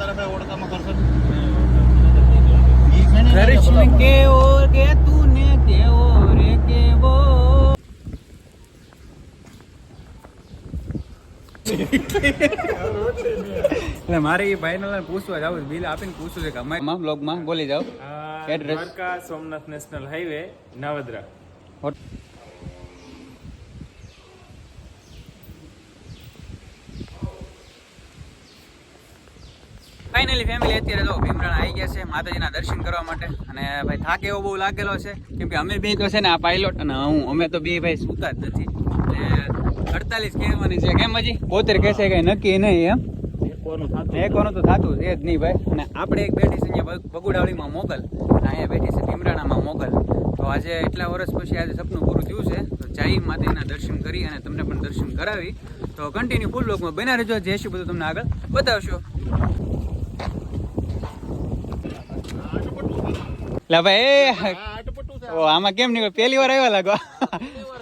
તારે ભાઈ ઓળખામાં કરશો कृष्ण के ओर के तूने के ओर के वो એટલે મારે એ ભાઈ પૂછવા જાવ બિલ આપીને પૂછવું છે કે અમારા બ્લોગમાં બોલી જાવ Address. Dwarka Somnath national highway Navadra Finally family અત્યારે તો ભીમરાણ આવી ગયા છે માતાજીના દર્શન કરવા માટે. અને ભાઈ થાક એવો બહુ લાગેલો છે કેમ કે અમે બે તો છે ને આ પાયલોટ અને હું. અમે તો બે ભાઈ સુતા જ નથી. એટલે અડતાલીસ કહેવાની છે. કેમ હજી? બોતેર કહેશે કઈ નક્કી નહીં એમ? એકવાનું તો થતું છે જ નહીં ભાઈ. અને આપણે એક બેઠી છે અહીંયા બગુડાવળીમાં મોગલ. અહીંયા બેઠી છે ભીમરાણામાં મોગલ. તો આજે એટલા વર્ષ પછી આજે સપનું પૂરું થયું છે. તો જય માતાજીના દર્શન કરી અને તમને પણ દર્શન કરાવી. તો કન્ટિન્યુ ફૂલ લોકમાં બના રહેજો. જે શું બધું તમને આગળ બતાવશો. લે ભાઈ ઓ આમાં કેમ નીકળ પહેલી વાર આવ્યા લાગો.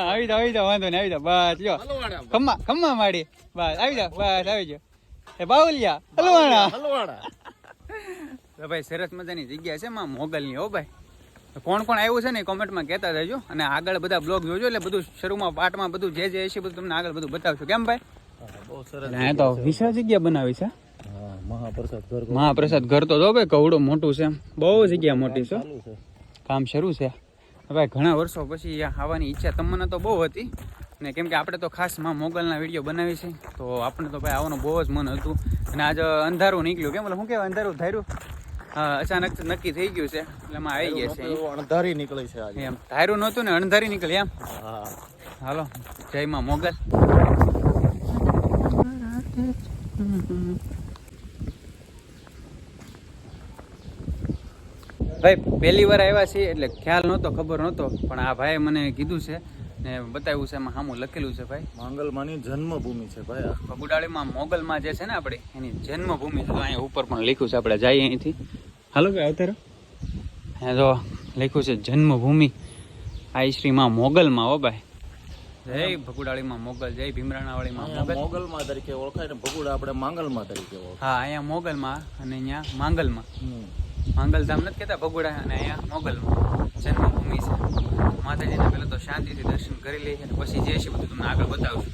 આવી જાવ આવી જાવ વાંધો નહીં આવી જાવ બસ જો ખમ્મા ખમ્મા માડી. બસ આવી જાવ બસ આવી જાવ એ બાઉલિયા હલવાણા. તો ભાઈ સરસ મજાની જગ્યા છે માં મોગલની હો ભાઈ. કોણ કોણ આવ્યું છે ને કોમેન્ટમાં કહેતા રહેજો. અને આગળ બધા બ્લોગ જોજો એટલે બધું શરૂમાં પાટમાં બધું જે જે છે બધું તમને આગળ બધું બતાવશું. કેમ ભાઈ? બહુ સરસ તો વિશાળ જગ્યા બનાવી છે. મહાપ્રસાદ ઘર મહાપ્રસાદ ઘર તો જો ભાઈ કવડું મોટું છે બહુ જગ્યા મોટી છે. કામ શરૂ છે. ભાઈ ઘણા વર્ષો પછી આવવાની ઈચ્છા તમને તો બહુ હતી. ને કેમ કે આપણે તો ખાસમાં મોગલના વીડિયો બનાવી છે તો આપણે તો ભાઈ આવવાનું બહુ જ મન હતું. અને આજે અંધારું નીકળ્યું. કેમ એટલે શું કહેવાય? અંધારું ધાર્યું? હા અચાનક નક્કી થઈ ગયું છે. એટલે એમાં આવી ગયા છે અણધારી નીકળી છે આજે. એમ ધાર્યું નહોતું ને અણધારી નીકળી એમ. હા. હાલો જય માં મોગલ. ભાઈ પહેલી વાર આવ્યા છીએ એટલે ખ્યાલ નહોતો ખબર નહોતો પણ આ ભાઈ મને કીધું છે ને બતાવ્યું છે એમાં સામું લખેલું છે ભાઈ. માંગલમાની જન્મભૂમિ છે ભાઈ. બગુડાળીમાં મોગલમાં જે છે ને આપણે એની જન્મભૂમિ છે. તો અહીંયા ઉપર પણ લખ્યું છે આપણે જઈએ અહીંથી. હાલો ભાઈ આવતારો હે જો લખ્યું છે જન્મભૂમિ. આઈ શ્રી માં મોગલમાં હો ભાઈ. જય ભગુડાળીમાં મોગલ જય ભીમરાણાવાળીમાં મોગલ. મોગલમાં તરીકે ઓળખાય ને ભગુડા આપણે માંગલમાં તરીકે ઓળખાય. હા અહીંયા મોગલમાં અને અહીંયા માંગલમાં. હમ. માંગલધામ નથી કહેતા, ભગોડા અને અહીંયા મોગલમાં જન્મભૂમિ છે. માતાજીને પહેલાં તો શાંતિથી દર્શન કરી લઈએ અને પછી જે છે બધું તમને આગળ બતાવશું.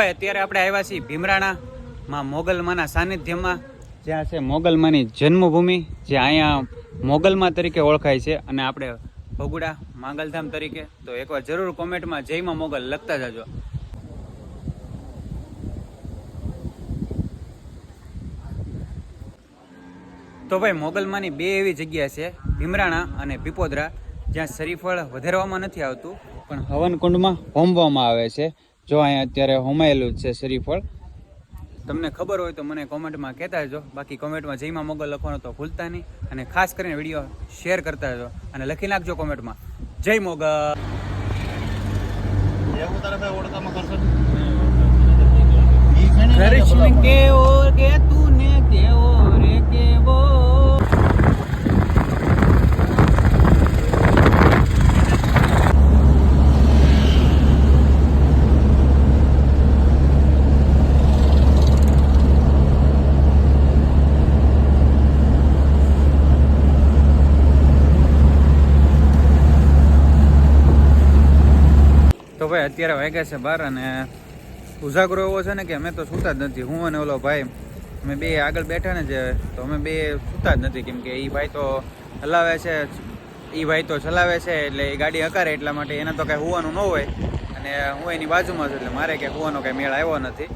ભાઈ અત્યારે આપણે આવ્યા છીએ ભીમરાણા માં મોગલમાના સાનિધ્યમાં. જ્યાં છે મોગલમાની જન્મભૂમિ, જે અહીંયા મોગલમાં તરીકે ઓળખાય છે. અને આપણે ભગુડા માંગલધામ તરીકે, તો એકવાર જરૂર કોમેન્ટમાં જયમાં મોગલ લખતા જજો. તો ભાઈ મોગલમાંની બે એવી જગ્યા છે, ભીમરાણા અને પીપોદરા, જ્યાં શરીફળ વધારવામાં નથી આવતું, પણ હવનકુંડમાં હોમવામાં આવે છે. જો અહીંયા અત્યારે હોમાયેલું જ છે શ્રીફળ. તમને ખબર હોય તો મને કોમેન્ટમાં કહેતા જો બાકી કોમેન્ટમાં જયમાં મોગલ લખવાનો તો ભૂલતા નહીં. અને ખાસ કરીને વીડિયો શેર કરતા જો અને લખી નાખજો કોમેન્ટમાં. જય મોગલ. કૃષ્ણ કેવો કે તું ને કેવો રે કેવો અત્યારે વાગ્યા છે બાર અને ઉજાગરો એવો છે ને કે અમે તો સૂતા જ નથી. હું અને ઓલો ભાઈ, અમે બે આગળ બેઠા ને જે, તો અમે બે સૂતા જ નથી. કેમ કે એ ભાઈ તો હલાવે છે એ ભાઈ તો ચલાવે છે, એટલે એ ગાડી હકારે એટલા માટે એને તો કાંઈ હોવાનું ન હોય. અને હું એની બાજુમાં છું, એટલે મારે ક્યાંય હોવાનો કાંઈ મેળ આવ્યો નથી.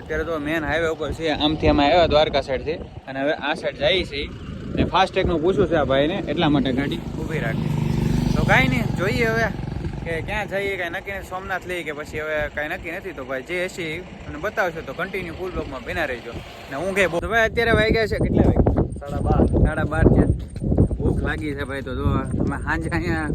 અત્યારે તો મેન હાઈવે ઉપર છે આમથી અમે આવ્યા દ્વારકા સાઈડથી. અને હવે આ સાઈડ જઈએ છીએ. ને ફાસ્ટેગનું પૂછ્યું છે આ ભાઈને, એટલા માટે ગાડી ઊભી રાખી. તો કાંઈ નહીં, જોઈએ હવે. કે ક્યાં જઈએ કાંઈ નક્કી નથી. સોમનાથ લઈએ કે પછી હવે કાંઈ નક્કી નથી તો ભાઈ જે હશે મને બતાવશો તો કન્ટિન્યુ ફૂલ બ્લોકમાં બિના રહેજો. ને હું કે તો ભાઈ અત્યારે વાગ્યા છે કેટલા વાગ્યા? સાડા બાર. સાડા બાર છે. ભૂખ લાગી છે ભાઈ તો જો તમે સાંજે અહીંયા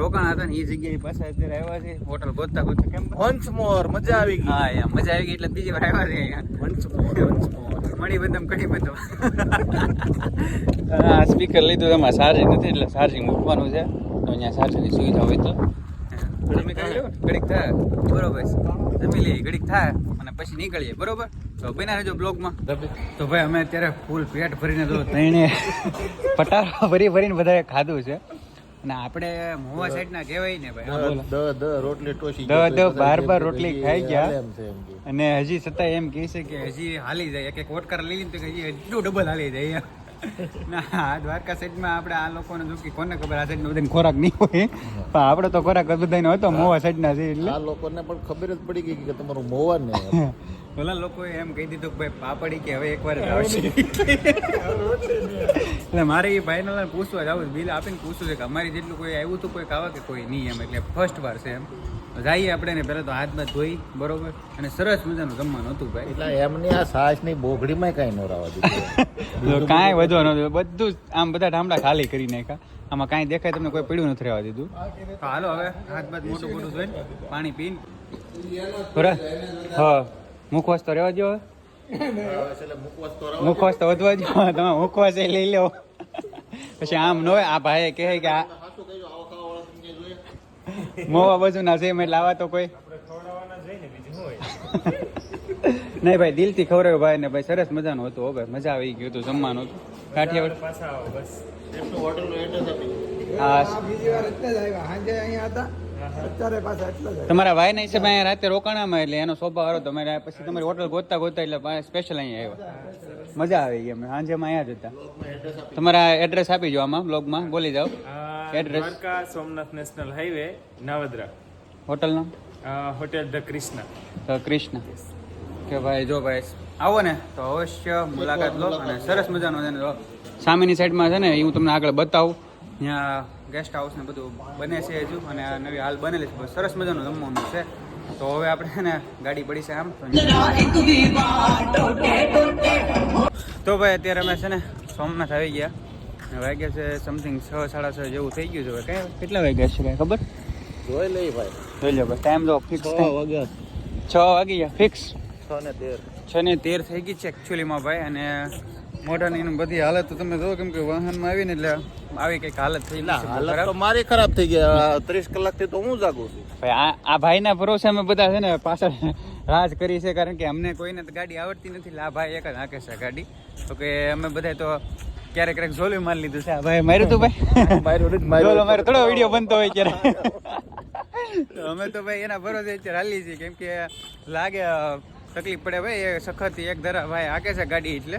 રોકાણ હતા ને એ જગ્યાએ પાછા અત્યારે આવ્યા છે હોટલ ગોતતા ગોતતા કેમ? વન્સ મોર મજા આવી ગઈ. હા યાર મજા આવી ગઈ એટલે બીજી વાર આવ્યા છે અહીંયા. વન્સ મોર વન્સ મોર મળી બધમ કડી બધું આ સ્પીકર લીધું એમાં ચાર્જિંગ નથી એટલે ચાર્જિંગ મૂકવાનું છે. તો અહીંયા ચાર્જિંગની સુવિધા હોય તો. ઘડીક થાય. બરોબર જમી લઈએ ઘડીક થાય અને પછી નીકળીએ બરોબર? તો બના રહેજો બ્લોગમાં. તો ભાઈ અમે અત્યારે ફૂલ પેટ ભરીને તો તઈને પટારા ભરી ભરીને બધાએ ખાધું છે. અને આપણે મોવા સાઈડના કહેવાય ને ભાઈ. દ દ રોટલી ટોસી દ દ બાર બાર રોટલી ખાઈ ગયા. અને હજી છતાં એમ કહે છે કે હજી હાલી જાય. એક એક વોટકાર લઈ લઈને તો હજી એટલું ડબલ હાલી જાય ના દ્વારકા સાઈડમાં આપણે આ લોકોને જો કોને ખબર આ સાઈડનો બધાને ખોરાક નહીં હોય. પણ આપણે તો ખોરાક બધાનો હતો મોવા સાઈડના છે એટલે. આ લોકોને પણ ખબર જ પડી ગઈ કે તમારું મોવા ને એમ. લોકોએ એમ કહી દીધું કે ભાઈ પાપડી કે હવે એકવાર જ આવશે. એટલે મારે એ ભાઈને પૂછવા જ આવું બિલ આપીને પૂછવું છે કે અમારી જેટલું કોઈ આવ્યું હતું કોઈ ખાવા કે કોઈ નહીં એમ એટલે ફર્સ્ટ વાર છે એમ. જઈએ આપણે ને પહેલાં તો હાથ બાથ ધોઈ બરોબર? અને સરસ મજાનું જમવાનું હતું ભાઈ. એટલે એમની આ સાસની બોઘડીમાં કઈ નો રાવા દીધું. કાંઈ વધો નહોતું બધું જ આમ બધા ઠામડા ખાલી કરી નાખ્યા. આમાં કાંઈ દેખાય તમને કોઈ પીડ્યું નથી રહેવા દીધું. તો હાલો હવે હાથ બાદ મોટું મોટું ધોઈને પાણી પીને. બરાબર હા મુખવાસ તો રહેવા દો હવે. મુખવાસ તો રાવા મુખવાસ તો વધવા દો તમે મુખવાસ એ લઈ લો. પછી આમ ન હોય. આ ભાઈએ કહે કે આ મોવા બાજુ ના છે એટલે આવા તો કોઈ. ખવડાવવાના ને બીજું હોય? નહીં ભાઈ દિલથી ખવડાવ્યું ભાઈ ને ભાઈ સરસ મજાનું હતું હો ભાઈ. મજા આવી ગયું હતું જમવાનું હતું. કાઠિયાવાડ પાછા આવો બસ એમનું હોટલનું એડ્રેસ આપી હા. તમારા ભાઈના હિસાબે અહીંયા રાતે રોકાણામાં એટલે એનો સ્વભાવ હારો તમારે પછી તમારી હોટલ ગોતતા ગોતતા એટલે સ્પેશિયલ અહીંયા આવ્યા. મજા આવી ગઈ અમે સાંજેમાં અહીંયા જ હતા. તમારા એડ્રેસ આપી જો આમાં બ્લોગમાં બોલી જાઓ. Address Somnath national highway Navadra. Hotel નામ hotel the Krishna the Krishna કે ભાઈ જો ભાઈ આવો ને. તો અવશ્ય મુલાકાત લો અને સરસ મજાનો છે ને સામેની સાઈડમાં છે ને એ હું તમને આગળ બતાવું. ત્યાં ગેસ્ટ હાઉસ ને બધું બને છે હજુ અને આ નવી હાલ બનેલી છે. સરસ મજાનું જમવાનું છે. તો હવે આપણે ને ગાડી પડી છે આમ. તો ભાઈ અત્યારે અમે છે ને સોમનાથ આવી ગયા. વાગ્યા છે સમથિંગ છ સાડા છ જેવું થઈ ગયું છે કઈ કેટલા વાગ્યા છે કાંઈ ખબર? જોઈ લઈ ભાઈ. જોઈ લો ભાઈ ટાઈમ જો ફિક્સ છ વાગ્યા. છ વાગી ગયા ફિક્સ છ ને તેર. છ ને તેર થઈ ગઈ છે એકચ્યુઅલીમાં ભાઈ અને મોઢાની એની બધી હાલત તો તમે જો કેમ કે વાહનમાં આવીને એટલે આવી કંઈક હાલત થઈ ના હાલત તો મારી ખરાબ થઈ ગઈ. ત્રીસ કલાકથી તો હું જાગું છું. ભાઈ આ આ ભાઈના ભરોસે અમે બધા છે ને પાછળ રાજ કરી છે કારણ કે અમને કોઈને તો ગાડી આવડતી નથી. એટલે આ ભાઈ એક જ હાંકે છે ગાડી. તો કે અમે બધા તો ક્યારેક ક્યારેક ઝોલું મારી લીધું છે. આ ભાઈ માર્યું તું ભાઈ? માર્યું માર્યું. મારે થોડો વીડિયો બનતો હોય ક્યારે અમે તો ભાઈ એના ભરોસે અત્યારે હાલી છીએ કેમ કે લાગે તકલીફ પડે ભાઈ એ સખત એક ધરા ભાઈ હાકે છે ગાડી એટલે.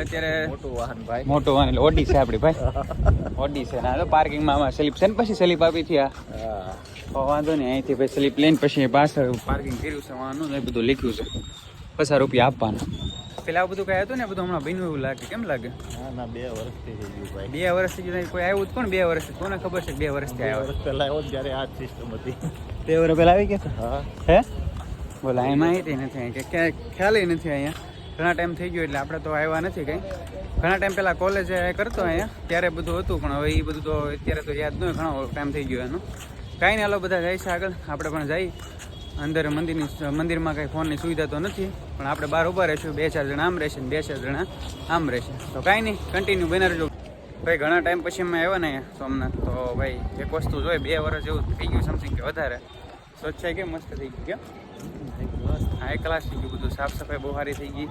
અત્યારે મોટું વાહન ભાઈ. મોટું વાહન એટલે ઓડી છે આપણી ભાઈ. ઓડી છે. ના તો પાર્કિંગમાં આમાં સ્લીપ છે ને પછી સ્લીપ આપી થયા. આ વાંધો નહીં અહીંથી પછી સ્લીપ લઈને પછી પાછળ પાર્કિંગ કર્યું છે વાહનનું ને એ બધું લખ્યું છે. પચાસ રૂપિયા આપવાના. પેલા બધું કઈ હતું ને બધું હમણાં ભીનું એવું લાગે કેમ લાગે? ના ના બે વર્ષથી થઈ ગયું ભાઈ. બે વર્ષથી જાય કોઈ આવ્યું જ કોણ બે વર્ષથી? કોને ખબર છે બે વર્ષથી આવ્યા? વર્ષ પહેલા આવ્યો ને જ્યારે આ સિસ્ટમ હતી. બે વર્ષ પહેલા આવી ગયા હા. હે? બોલા એમાં માહિતી નથી કે ક્યાંય ખ્યાલ નથી અહીંયા. ઘણા ટાઈમ થઈ ગયો એટલે આપણે તો આવ્યા નથી કંઈ. ઘણા ટાઈમ પહેલાં કોલેજ કરતો અહીંયા. ત્યારે બધું હતું, પણ હવે એ બધું તો અત્યારે તો યાદ ન હોય, ઘણો ટાઈમ થઈ ગયો એનો. કાંઈ નહીં, હાલો બધા જાય છે આગળ. આપણે પણ જઈ. અંદર મંદિરની મંદિરમાં કાંઈ ફોનની સુવિધા તો નથી. પણ આપણે બહાર ઊભા રહીશું. બે ચાર જણા આમ રહેશે ને બે ચાર જણા આમ રહેશે. તો કાંઈ નહીં કન્ટિન્યુ બને રહેજો. ભાઈ, ઘણા ટાઈમ પછી અમે આવ્યા ને સોમનાથ. તો ભાઈ, એક વસ્તુ જોઈએ બે વર્ષ જેવું થઈ ગયું સમથિંગ કે વધારે. સ્વચ્છ કેમ મસ્ત થઈ ગયું, કેમ? હા એક ક્લાસ થઈ ગયું બધું. સાફ સફાઈ બહુ સારી થઈ ગઈ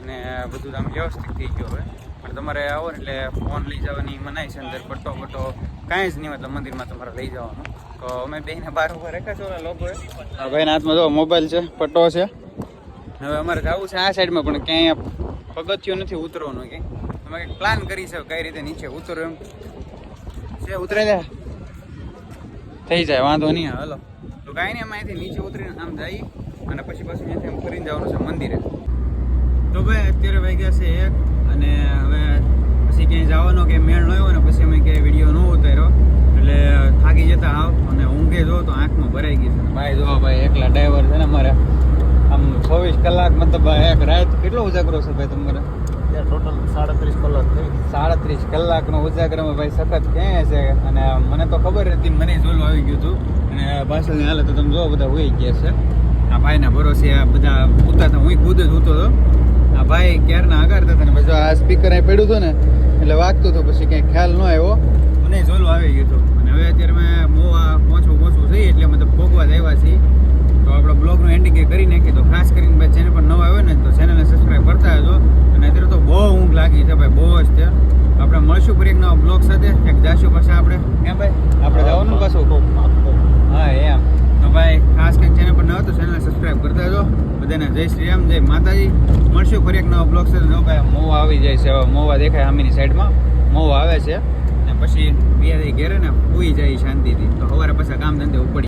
અને બધું આમ વ્યવસ્થિત થઈ ગયું હવે. પણ તમારે આવો એટલે ફોન લઈ જવાની મનાય છે અંદર પટ્ટો પટ્ટો કાંઈ જ નહીં મતલબ મંદિરમાં તમારે લઈ જવાનું. તો અમે બેને બાર ઉપર રાખ્યા છો લોકો લોકોએ ભાઈના હાથમાં જો મોબાઈલ છે પટ્ટો છે. હવે અમારે જવું છે આ સાઈડમાં પણ ક્યાંય પગથિયું નથી ઉતરવાનું કે. અમે કંઈક પ્લાન કરી છે કઈ રીતે નીચે ઉતરો એમ. છે ઉતરે લે થઈ જાય વાંધો નહીં. હલો. તો કાંઈ નહીં અમે અહીંથી નીચે ઉતરીને આમ જઈએ. અને પછી પાછું અહીંયાથી આમ ફરીને જવાનું છે મંદિરે. તો ભાઈ અત્યારે વાગ્યા છે એક અને હવે પછી ક્યાંય જવાનો કે મેળ ન આવ્યો ને પછી અમે ક્યાંય વીડિયો ન ઉતાર્યો. એટલે થાકી જતા આવ અને ઊંઘે જો તો આંખમાં ભરાઈ ગઈ છે. ભાઈ જો ભાઈ એકલા ડ્રાઈવર છે ને અમારે. આમ ચોવીસ કલાક મતલબ એક રાત કેટલો ઉજાગરો છે ભાઈ તમારે? ત્યાં ટોટલ સાડત્રીસ કલાક થઈ સાડત્રીસ કલાકનો ઉજાગરામાં ભાઈ સખત ક્યાંય છે? અને મને તો ખબર હતી મને જોલું આવી ગયું હતું. અને પાછળની હાલત તો તમે જો બધા હોઈ ગયા છે. આ ભાઈના ભરોસે આ બધા ઉતારતા હું ખુદ જ ઉતો હતો. આ ભાઈ ક્યારના આગારતા હતા ને પછી આ સ્પીકર અહીં પડ્યું હતું ને, એટલે વાગતું હતું પછી કંઈ ખ્યાલ ન આવ્યો. મને જોલું આવી ગયું હતું. અને હવે અત્યારે મેં મોવા પહોંચવું પહોંચવું થઈ એટલે મતલબ ભોગવા જ આવ્યા છીએ. તો આપણો બ્લોગનું એન્ડિંગ કરી નાખીએ. તો ખાસ કરીને ભાઈ ચેનલ પર નવા આવ્યો ને, તો ચેનલને સબસ્ક્રાઈબ કરતા આવજો અને અત્યારે તો બહુ ઊંઘ લાગી છે ભાઈ, બહુ જ છે આપણે મળશું ફરી એક નવા બ્લોગ સાથે. એક જાશું પછી આપણે. કેમ ભાઈ? આપણે જવાનું પાછું? હા, એમ. તો ભાઈ, ખાસ કંઈક ચેનલ પર ન તો ચેનલને સબસ્ક્રાઈબ કરતા જો બધાને જય શ્રી રામ, જય માતાજી. મળશું ફરી એક નવો બ્લોગ છે જો ભાઈ, મોવા આવી જાય છે. મોવા દેખાય આમીની સાઈડમાં મોવા આવે છે. અને પછી બિયારી ઘેરે ને પૂઈ જાય શાંતિથી. તો સવારે પાછા કામ ધંધે ઉપડી